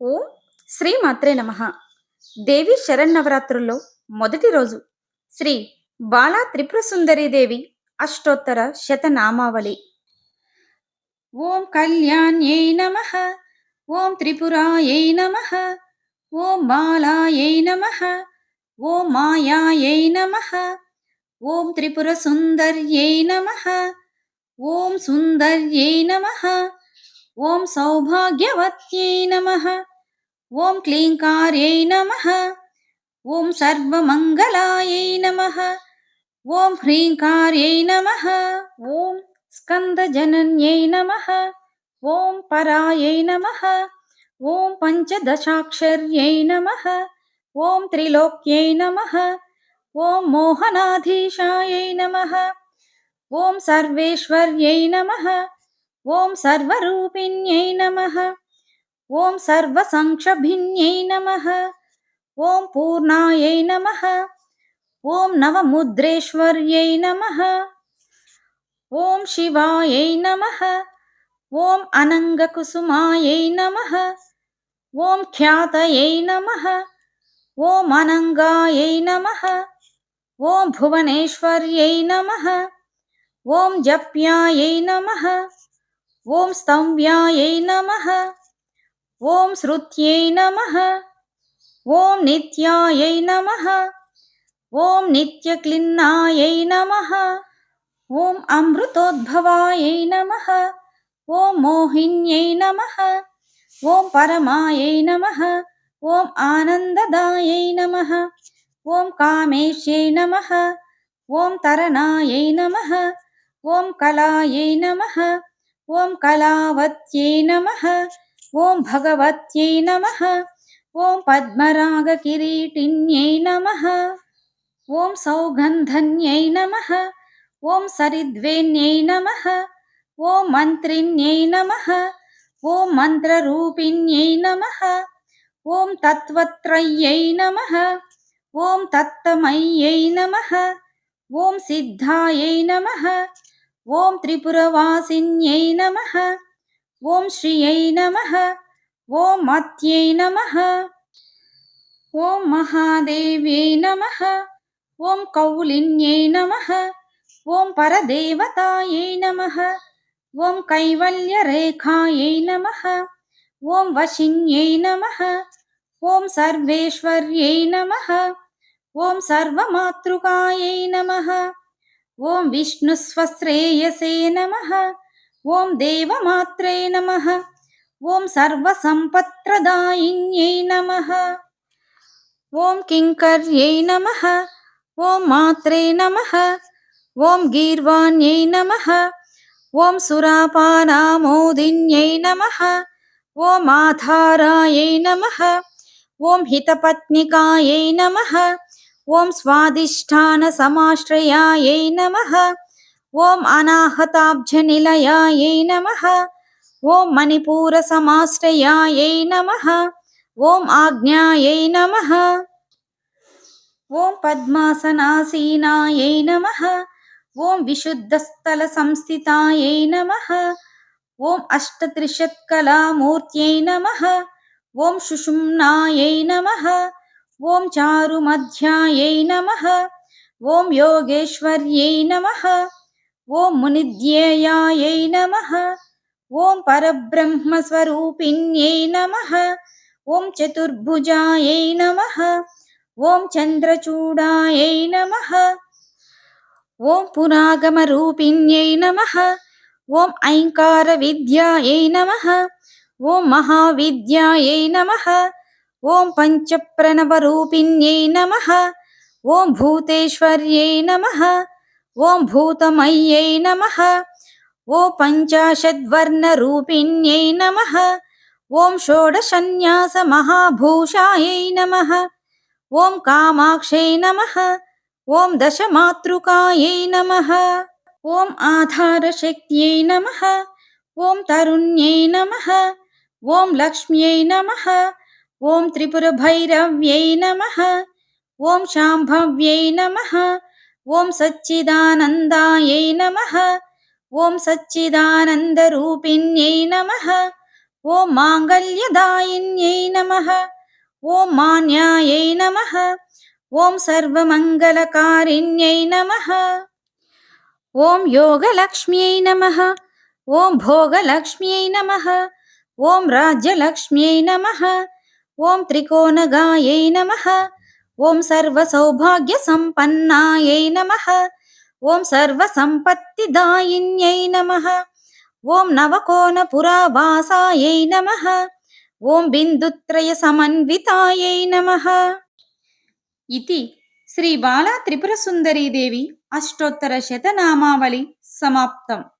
ఓం శ్రీ మాత్రే నమ. దేవి శరన్నవరాత్రుల్లో మొదటి రోజు శ్రీ బాలా త్రిపుర సుందరీదేవి అష్టోత్తర శతనామావళి. ఓం కళ్యాణ్యై నమ. ఓం త్రిపురాయై నమ. ఓం బాలాయై నమ. ఓం మాయాయై నమ. ఓం త్రిపుర సుందర్యై నమ. ఓం సుందర్యై నమ. ॐ सौभाग्यवत्यै नमः। ॐ क्लीङ्कार्यै नमः। ॐ सर्वमङ्गलायै नमः। ॐ ह्रीङ्कार्यै नमः। ॐ स्कन्दजनन्यै नमः। ॐ परायै नमः। ॐ पञ्चदशाक्षर्यै नमः। ॐ त्रिलोक्यै नमः। ॐ मोहनाधीशायै नमः। ॐ सर्वेश्वर्यै नमः। ఓం సర్వరూపిణ్యై నమ. ఓం సర్వసంక్షభిన్యై నమ. ఓం పూర్ణాయై నమ. ఓం నవముద్రేశ్వర్యై నమ. ఓం శివాయై నమ. ఓం అనంగకుసుమాయై నమ. ఓం ఖ్యాతయై నమ. ఓం అనంగాయై నమ. ఓం భువనేశ్వర్యై నమ. ఓం జప్యాయై నమ. ఓం స్తంభ్యాయై నమ ఓం శృత్యై నమ ఓం నిత్యాయై నమ ఓం నిత్యక్లిన్నాయై నమ ఓం అమృతోద్భవాయై నమ ఓం మోహిన్యై నమ ఓం పరమాయై నమ ఓం ఆనందదాయై నమ ఓం కామేశ్యై నమ ఓం తరణాయై నమ ఓం కళాయై నమ ఓం కళావత్యై నమ. ఓం భగవత్యై నమ. ఓం పద్మరాగ కిరీటిన్యై నమ. ఓం సౌగంధన్యై నమ. ఓం సరిద్వేన్యై నమ. ఓం మంత్రిన్యై నమ. ఓం మంత్రరూపిణ్యై నమ. ఓం తత్వత్రయ్యై నమ. ఓం తత్తమయ్యై నమ. ఓం సిద్ధాయై నమ. ఓం త్రిపురవాసిన్యై నమ. ఓం శ్రియై నమ. ఓం మత్యై నమ. ఓం మహాదేవ్యై నమ. ఓం కౌలిన్యై నమ. ఓం పరదేవతాయై నమ. ఓం కైవల్యరేఖాయై నమ. ఓం వశిన్యై నమ. ఓం సర్వేశ్వర్యై నమ. ఓం సర్వమాతృకాయై నమ. ఓం విష్ణు స్వశ్రేయసే నమ. ఓం దేవమాత్రే నమ. ఓం సర్వసంపత్రదాయిన్యై నమ. ఓం కింకర్యై నమ. ఓం మాత్రే నమ. ఓం గీర్వాణ్యై నమ. ఓం సురాపానామోదిన్యై నమ. ఓం ఆధారాయై నమ. ఓం హితపత్నికాయై నమ. ఓం స్వాదిష్టాన సమాశ్రయాయై నమ. ఓం అనాహతాబ్జనిలయాయై నమ. ఓం మణిపూర సమాశ్రయాయై నమ. ఓం ఆజ్ఞాయై నమ. ఓం పద్మాసనాసీనాయై నమ. ఓం విశుద్ధస్థల సంస్థితాయై నమ. ఓం అష్టత్రిషత్కళామూర్త్యై నమ. ఓం సుషుమ్నాయై నమ. ఓం చారుమధ్యాయై నమ. ఓం యోగేశ్వర్యై నమ. ఓం మునిధ్యేయాయై నమ. ఓం పరబ్రహ్మస్వరూపిణ్యై నమ. ఓం చతుర్భుజాయై నమ. ఓం చంద్రచూడాయై నమ. ఓం పురాగమరూపిణ్యై నమ. ఓం ఐంకార విద్యాయై నమ. ఓం మహావిద్యాయై నమ. ఓం పంచప్రణవరూపిణ్యై నమ ఓం భూతేశ్వర్యై నమ ఓం భూతమయ్యై నమ ఓం పంచాశద్వర్ణరూపిణ్యై నమ ఓం షోడశన్యాస మహాభూషాయై నమ ఓం కామాక్షై నమ ఓం దశమాతృకాయై నమ ఓం ఆధారశక్త్యై నమ ఓం తరుణ్యై నమ ఓం లక్ష్మ్యై నమ ఓం త్రిపురభైరవ్యై నమ ఓం శాంభవ్యై నమ ఓం సచ్చిదానందాయై నమ ఓం సచ్చిదానందరూపిణ్యై నమ ఓం మాంగళ్యదాయిన్యై నమః ఓం మాన్యాయై నమః ఓం సర్వమంగళకారిణ్యై నమః ఓం యోగలక్ష్మ్యై నమః ఓం భోగలక్ష్మ్యై నమః ఓం రాజ్యలక్ష్మ్యై నమః ఓం త్రికోణగాయై నమ. ఓం సర్వసౌభాగ్య సంపన్నాయై నమ. ఓం సర్వసంపత్తిదాయిన్యై నమ. ఓం నవకోణపురావాసాయై నమ. ఓం బిందుత్రయ సమన్వితాయై నమ. ఇది శ్రీ బాలా త్రిపుర సుందరీదేవి అష్టోత్తర శతనామావళి సమాప్తం.